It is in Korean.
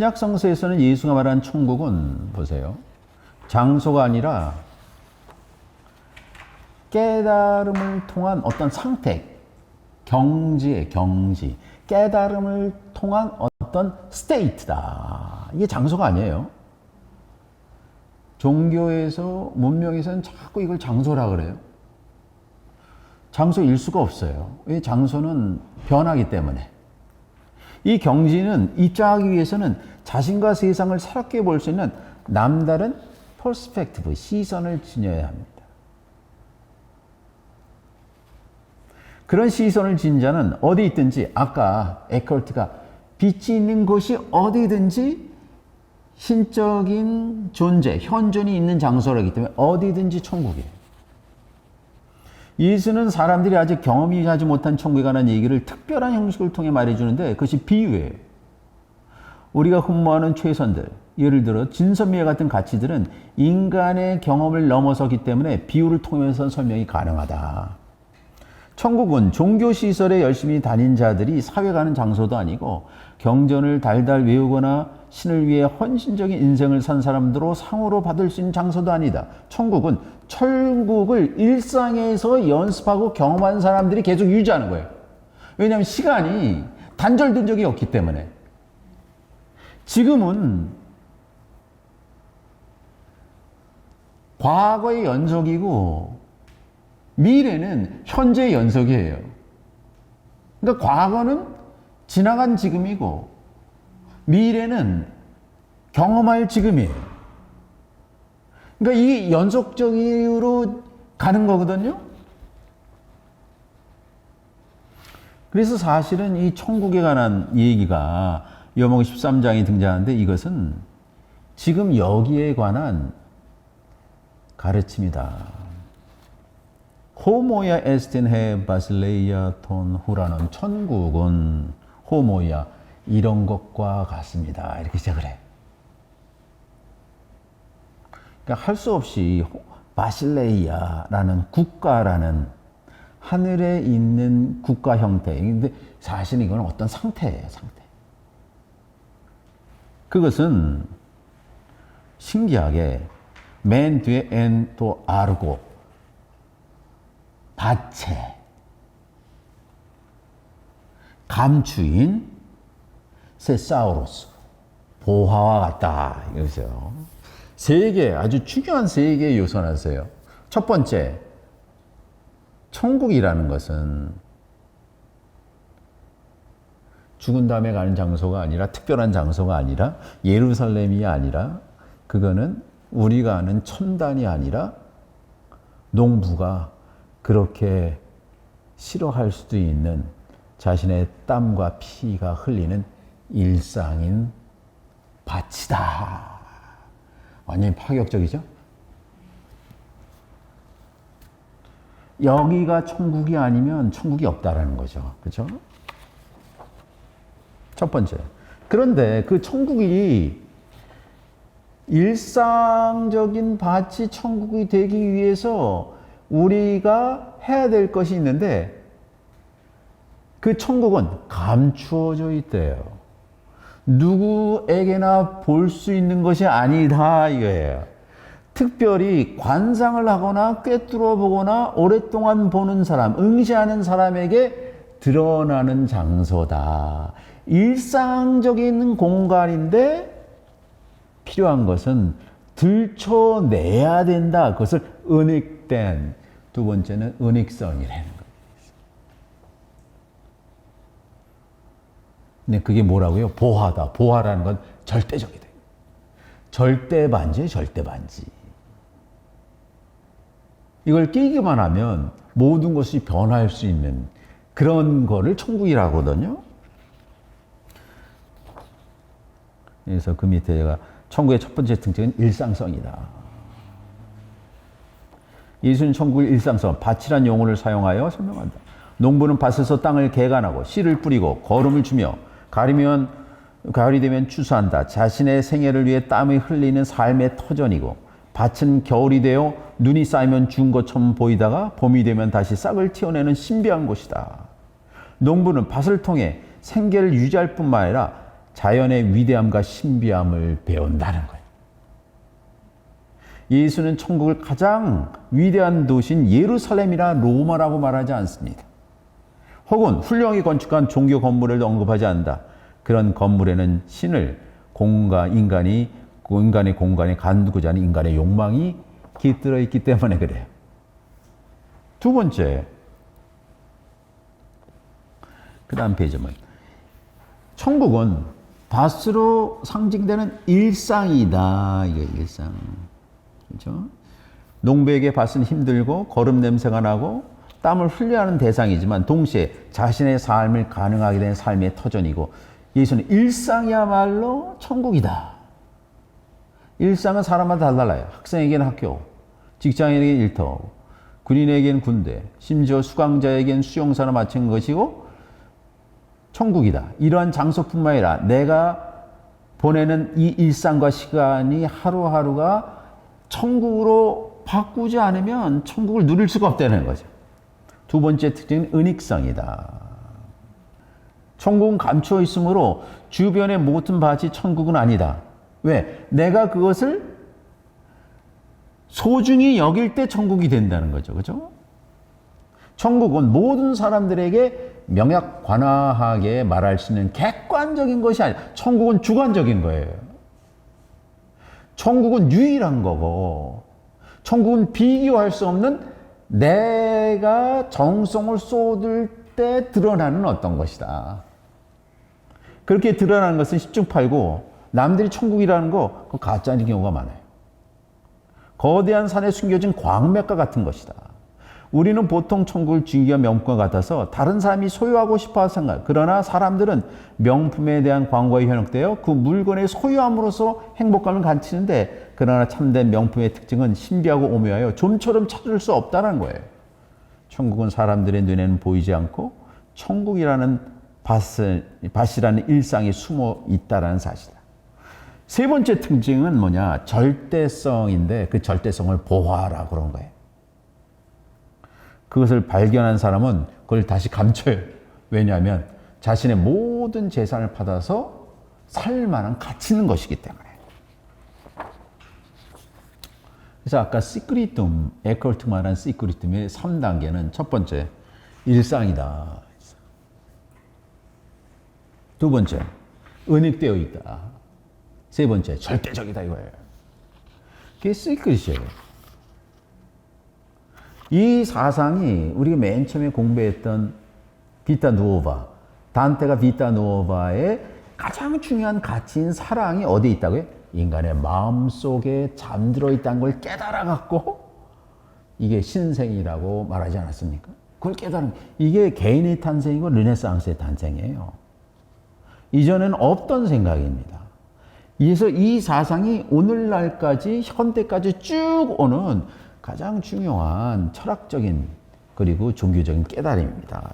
신약 성서에서는 예수가 말한 천국은 보세요. 장소가 아니라 깨달음을 통한 어떤 상태, 경지의 경지, 깨달음을 통한 어떤 스테이트다. 이게 장소가 아니에요. 종교에서 문명에서는 자꾸 이걸 장소라 그래요. 장소일 수가 없어요. 이 장소는 변하기 때문에. 이 경지는 입장하기 위해서는 자신과 세상을 새롭게 볼 수 있는 남다른 퍼스펙티브, 시선을 지녀야 합니다. 그런 시선을 진 자는 어디 있든지 아까 에컬트가 빛이 있는 곳이 어디든지 신적인 존재, 현존이 있는 장소라기 때문에 어디든지 천국이에요. 예수는 사람들이 아직 경험이 하지 못한 천국에 관한 얘기를 특별한 형식을 통해 말해주는데 그것이 비유예요. 우리가 흠모하는 최선들, 예를 들어 진선미와 같은 가치들은 인간의 경험을 넘어서기 때문에 비유를 통해서 설명이 가능하다. 천국은 종교 시설에 열심히 다닌 자들이 사회 가는 장소도 아니고 경전을 달달 외우거나 신을 위해 헌신적인 인생을 산 사람들로 상으로 받을 수 있는 장소도 아니다. 천국은 천국을 일상에서 연습하고 경험한 사람들이 계속 유지하는 거예요. 왜냐하면 시간이 단절된 적이 없기 때문에. 지금은 과거의 연속이고 미래는 현재의 연속이에요. 그러니까 과거는 지나간 지금이고 미래는 경험할 지금이에요. 그러니까 이 연속적으로 가는 거거든요. 그래서 사실은 이 천국에 관한 얘기가 여목 13장에 등장하는데 이것은 지금 여기에 관한 가르침이다. 호모야 에스틴 해 바실레이아 톤 후라는 천국은 호모야 이런 것과 같습니다. 이렇게 시작을 해. 그러니까 할 수 없이 바실레이아라는 국가라는 하늘에 있는 국가 형태. 근데 사실 이건 어떤 상태예요, 상태. 그것은 신기하게 맨 뒤에 N 또 R고 바체 감추인 세사우로스 보화와 같다 이거죠. 세개 아주 중요한 세 개의 요소 나세요. 첫 번째 천국이라는 것은 죽은 다음에 가는 장소가 아니라 특별한 장소가 아니라 예루살렘이 아니라 그거는 우리가 아는 천단이 아니라 농부가 그렇게 싫어할 수도 있는 자신의 땀과 피가 흘리는 일상인 밭이다. 완전히 파격적이죠? 여기가 천국이 아니면 천국이 없다라는 거죠. 그렇죠? 첫 번째. 그런데 그 천국이 일상적인 밭이 천국이 되기 위해서 우리가 해야 될 것이 있는데 그 천국은 감추어져 있대요. 누구에게나 볼 수 있는 것이 아니다 이거예요. 특별히 관상을 하거나 꿰뚫어 보거나 오랫동안 보는 사람, 응시하는 사람에게 드러나는 장소다. 일상적인 공간인데 필요한 것은 들춰내야 된다. 그것을 은익된 두 번째는 은익성이라는 거예요. 근데 그게 뭐라고요? 보화다. 보화라는 건 절대적이다. 절대 반지에 절대 반지. 이걸 끼기만 하면 모든 것이 변할 수 있는 그런 거를 천국이라고 하거든요. 그래서 그 밑에 제가 천국의 첫 번째 특징은 일상성이다. 예수는 천국의 일상성, 밭이란 용어를 사용하여 설명한다. 농부는 밭에서 땅을 개간하고 씨를 뿌리고 거름을 주며 가리면 가을이 되면 추수한다. 자신의 생애를 위해 땀이 흘리는 삶의 터전이고 밭은 겨울이 되어 눈이 쌓이면 죽은 것처럼 보이다가 봄이 되면 다시 싹을 틔워내는 신비한 곳이다. 농부는 밭을 통해 생계를 유지할 뿐만 아니라 자연의 위대함과 신비함을 배운다는 거예요. 예수는 천국을 가장 위대한 도시인 예루살렘이나 로마라고 말하지 않습니다. 혹은 훌륭하게 건축한 종교 건물을 언급하지 않는다. 그런 건물에는 신을 공간, 인간이, 인간의 공간에 간두고자 하는 인간의 욕망이 깃들어 있기 때문에 그래요. 두 번째, 그 다음 페이지만. 천국은 밭으로 상징되는 일상이다. 이게 일상. 그렇죠? 농부에게 밭은 힘들고 거름 냄새가 나고 땀을 흘려하는 대상이지만 동시에 자신의 삶을 가능하게 된 삶의 터전이고 예수는 일상이야말로 천국이다. 일상은 사람마다 달라요. 학생에게는 학교, 직장인에게는 일터, 군인에게는 군대, 심지어 수강자에게는 수용사나 마찬 것이고 천국이다. 이러한 장소뿐만 아니라 내가 보내는 이 일상과 시간이 하루하루가 천국으로 바꾸지 않으면 천국을 누릴 수가 없다는 거죠. 두 번째 특징은 은익성이다. 천국은 감추어 있으므로 주변의 모든 밭이 천국은 아니다. 왜? 내가 그것을 소중히 여길 때 천국이 된다는 거죠. 그죠? 천국은 모든 사람들에게 명약 관화하게 말할 수 있는 객관적인 것이 아니라 천국은 주관적인 거예요. 천국은 유일한 거고 천국은 비교할 수 없는 내가 정성을 쏟을 때 드러나는 어떤 것이다. 그렇게 드러나는 것은 십중팔구 남들이 천국이라는 거그 가짜인 경우가 많아요. 거대한 산에 숨겨진 광맥과 같은 것이다. 우리는 보통 천국을 즐겨 명품과 같아서 다른 사람이 소유하고 싶어 생각. 그러나 사람들은 명품에 대한 광고에 현혹되어 그 물건의 소유함으로써 행복감을 간치는데 그러나 참된 명품의 특징은 신비하고 오묘하여 좀처럼 찾을 수 없다는 거예요. 천국은 사람들의 눈에는 보이지 않고 천국이라는 밭을, 밭이라는 일상이 숨어 있다라는 사실이다. 세 번째 특징은 뭐냐? 절대성인데 그 절대성을 보호하라 그런 거예요. 그것을 발견한 사람은 그걸 다시 감춰요. 왜냐하면 자신의 모든 재산을 받아서 살 만한 가치 있는 것이기 때문에. 그래서 아까 시크리툼, 에컬트 말한 시크리툼의 3단계는 첫 번째, 일상이다. 두 번째, 은닉되어 있다. 세 번째, 절대적이다 이거예요. 그게 시크릿이에요. 이 사상이 우리가 맨 처음에 공부했던 비타 누오바, 단테가 비타 누오바의 가장 중요한 가치인 사랑이 어디 있다고요? 인간의 마음 속에 잠들어 있다는 걸 깨달아 갖고 이게 신생이라고 말하지 않았습니까? 그걸 깨달은 이게 개인의 탄생이고 르네상스의 탄생이에요. 이전에는 없던 생각입니다. 그래서 이 사상이 오늘날까지 현대까지 쭉 오는 가장 중요한 철학적인 그리고 종교적인 깨달음입니다.